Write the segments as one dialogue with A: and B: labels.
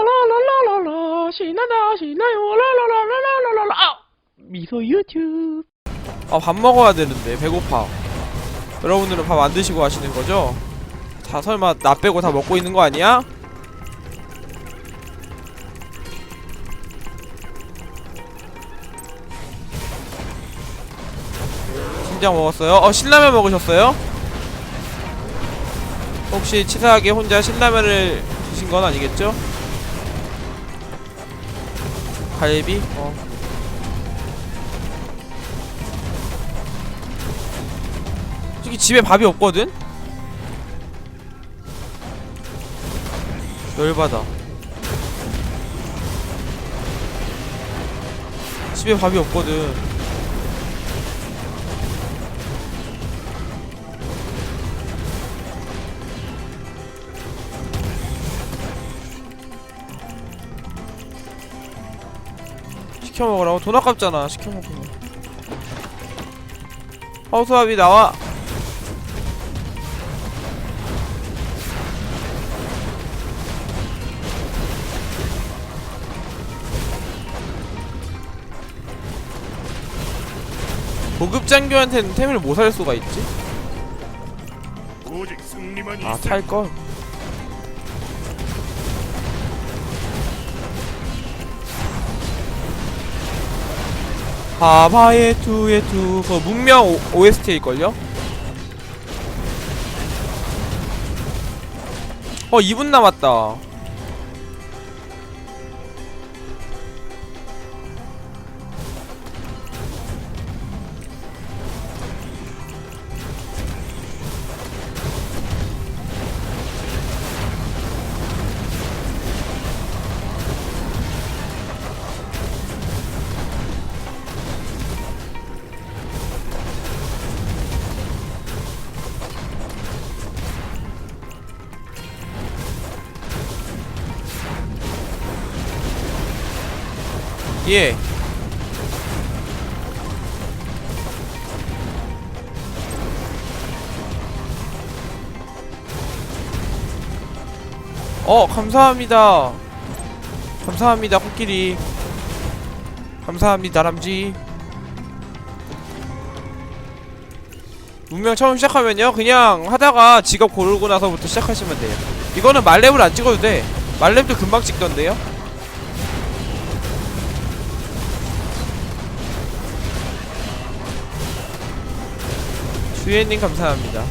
A: 라라라라라라라라라 신난다 신나요 라라라라라라라 아! 미소 유튜브 아 밥 먹어야 되는데 배고파 여러분들은 밥 안 드시고 하시는 거죠? 다 설마 나 빼고 다 먹고 있는 거 아니야? 신장 먹었어요? 어 신라면 먹으셨어요? 혹시 치사하게 혼자 신라면을 드신 건 아니겠죠? 갈비? 어. 솔직히 집에 밥이 없거든? 열받아. 집에 밥이 없거든. 시켜 먹으라고 돈 아깝잖아. 시켜 먹으면. 허수아비 나와. 고급 장교한테는 템을 뭐살 수가 있지? 아,
B: 있을
A: 탈 걸. 바바의 투의 투. 그 문명 오- OST일걸요? 어, 2분 남았다. 예. 어, 감사합니다. 감사합니다, 코끼리. 감사합니다, 람쥐. 문명 처음 시작하면요, 그냥 하다가 직업 고르고 나서부터 시작하시면 돼요. 이거는 말렙을 안 찍어도 돼. 말렙도 금방 찍던데요? 주혜님 감사합니다.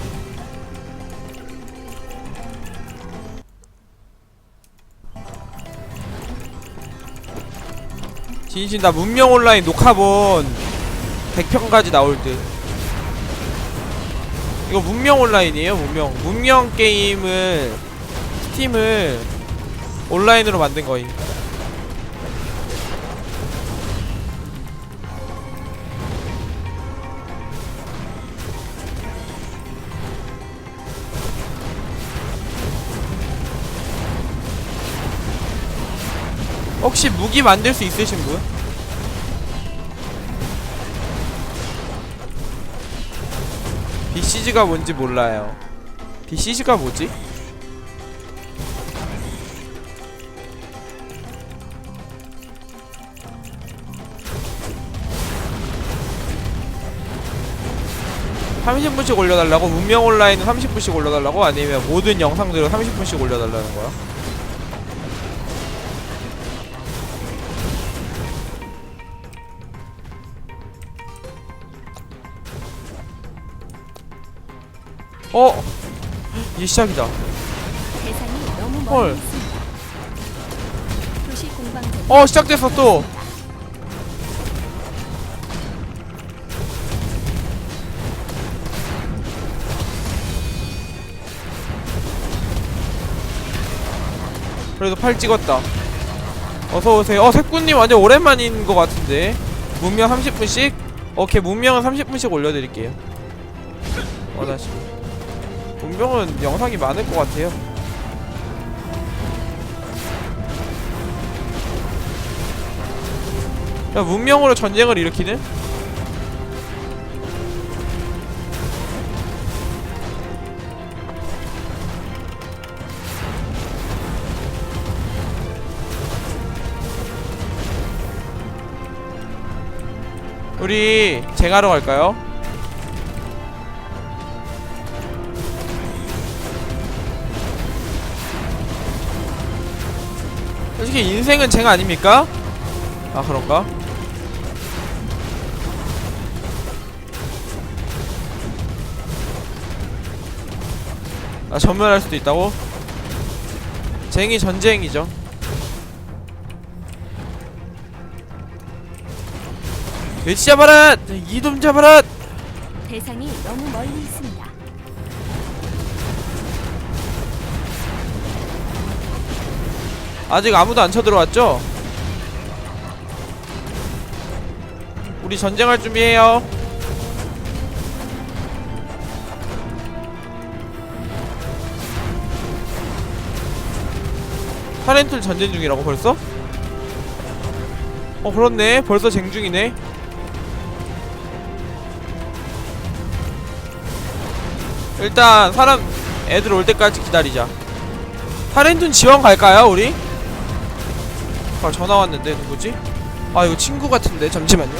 A: 진심 나 문명 온라인 녹화본 100편까지 나올 듯. 이거 문명 온라인이에요, 문명. 문명 게임을 스팀을 온라인으로 만든 거임. 혹시 무기 만들 수 있으신 분? BCG가 뭔지 몰라요. BCG가 뭐지? (30분씩) 올려달라고 문명 온라인은 (30분씩) 올려달라고 아니면 모든 영상들을 (30분씩) 올려달라는 거야 어? 이제 시작이다.
C: 대상이 너무
A: 헐.
C: 멀리 있습니다. 도시 공방전
A: 어 시작됐어 또. 그래도 팔 찍었다. 어서 오세요. 어 색군님 완전 오랜만인 것 같은데. 문명 30분씩? 오케이 문명은 30분씩 올려드릴게요. 원하시면 분명은 영상이 많을 것 같아요 야 문명으로 전쟁을 일으키네? 우리 쟁하러 갈까요? 솔직히 인생은 쟁 아닙니까? 아 그런가? 아 전멸할 수도 있다고? 쟁이 전쟁이죠 외치 잡아라! 이돔 잡아라!
C: 대상이 너무 멀리 있습니다.
A: 아직 아무도 안 쳐들어왔죠? 우리 전쟁할 준비해요 타렌툴 전쟁 중이라고 벌써? 어 그렇네 벌써 쟁 중이네 일단 사람 애들 올 때까지 기다리자 타렌툴 지원 갈까요 우리? 아 전화 왔는데 누구지? 아 이거 친구 같은데 잠시만요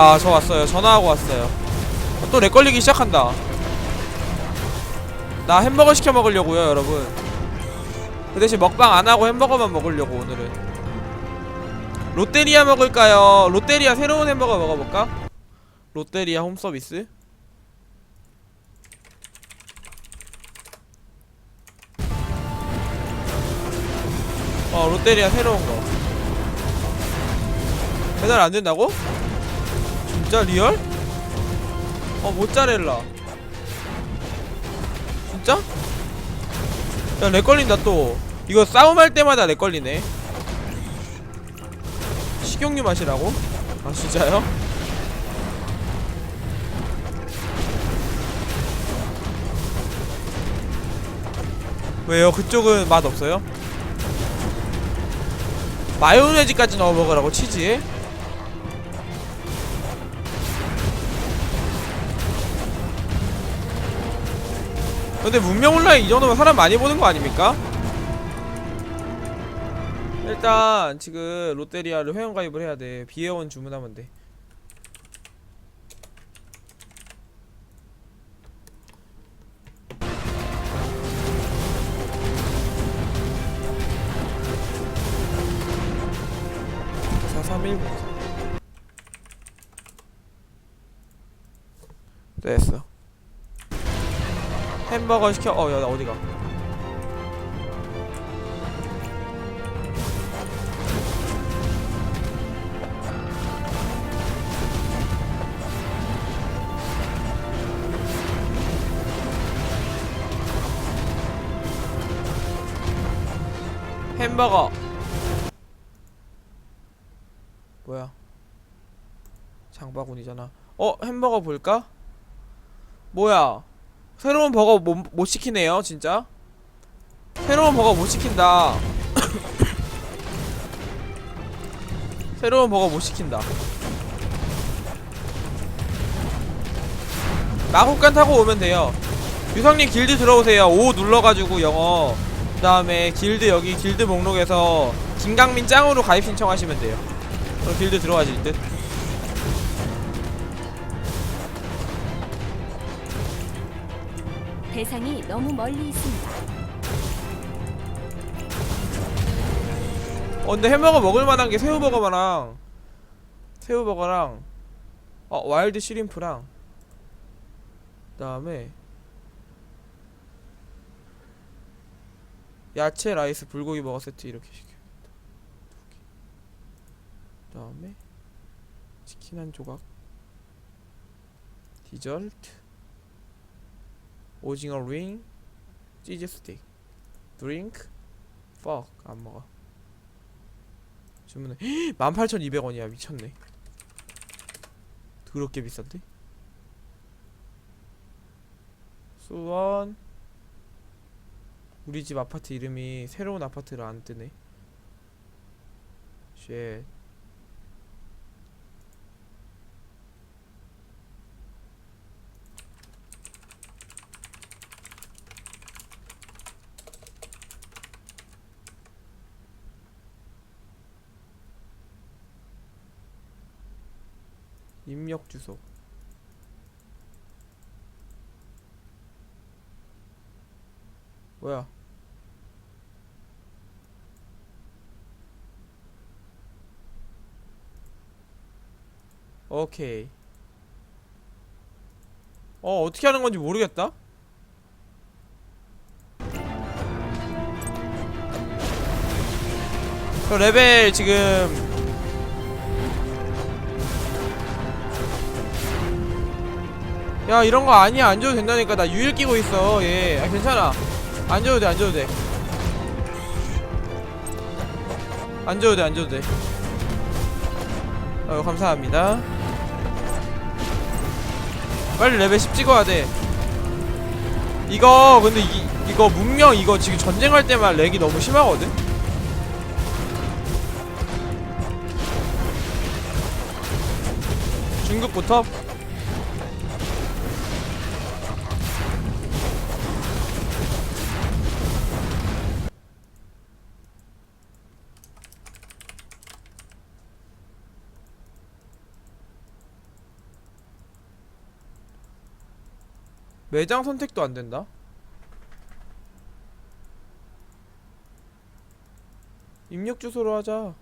A: 아 저 왔어요. 전화하고 왔어요. 또 렉 걸리기 시작한다. 나 햄버거 시켜 먹으려고요 여러분. 그 대신 먹방 안 하고 햄버거만 먹으려고 오늘은. 롯데리아 먹을까요? 롯데리아 새로운 햄버거 먹어볼까? 롯데리아 홈서비스? 어 롯데리아 새로운 거. 배달 안 된다고? 진짜 리얼? 어 모짜렐라 진짜? 야 렉 걸린다 또 이거 싸움할 때마다 렉 걸리네 식용유 맛이라고? 아 진짜요? 왜요? 그쪽은 맛 없어요? 마요네즈까지 넣어 먹으라고 치즈에? 근데 문명 온라인 이 정도면 사람 많이 보는 거 아닙니까? 일단 지금 롯데리아를 회원 가입을 해야 돼 비회원 주문하면 돼 햄버거 시켜. 어야 나 어디가? 햄버거. 뭐야? 장바구니잖아. 어 햄버거 볼까? 뭐야 새로운 버거 못, 못 시키네요 진짜. 새로운 버거 못 시킨다. 새로운 버거 못 시킨다. 마구간 타고 오면 돼요. 유성님 길드 들어오세요. O 눌러가지고 영어. 그 다음에 길드 여기 길드 목록에서 김강민 짱으로 가입 신청하시면 돼요. 그럼 길드 들어가실 듯
C: 대상이 너무 멀리 있습니다.
A: 어 근데 햄버거 먹을 만한 게 새우버거랑 새우버거랑 어 와일드 시림프랑 그다음에 야채 라이스 불고기 버거 세트 이렇게 시켜야겠다. 그다음에 치킨 한 조각 디저트 오징어 링 치즈 스틱. 드링크 퍽안 먹어. 주문해. 18,200원이야. 미쳤네. 더럽게 비싼데? 수원. 우리 집 아파트 이름이 새로운 아파트를 안 뜨네. 쉣 입력 주소. 뭐야? 오케이. 어 어떻게 하는 건지 모르겠다? 저 레벨 지금 야 이런 거 아니야. 안 줘도 된다니까. 나 유일 끼고 있어. 얘 아, 괜찮아. 안 줘도 돼안 줘도 돼안 줘도 돼안 줘도 돼. 어, 감사합니다. 빨리 레벨 10 찍어야 돼. 이거 근데 이, 이거 문명 이거 지금 전쟁할 때만 렉이 너무 심하거든? 중국부터 매장 선택도 안 된다. 입력 주소로 하자.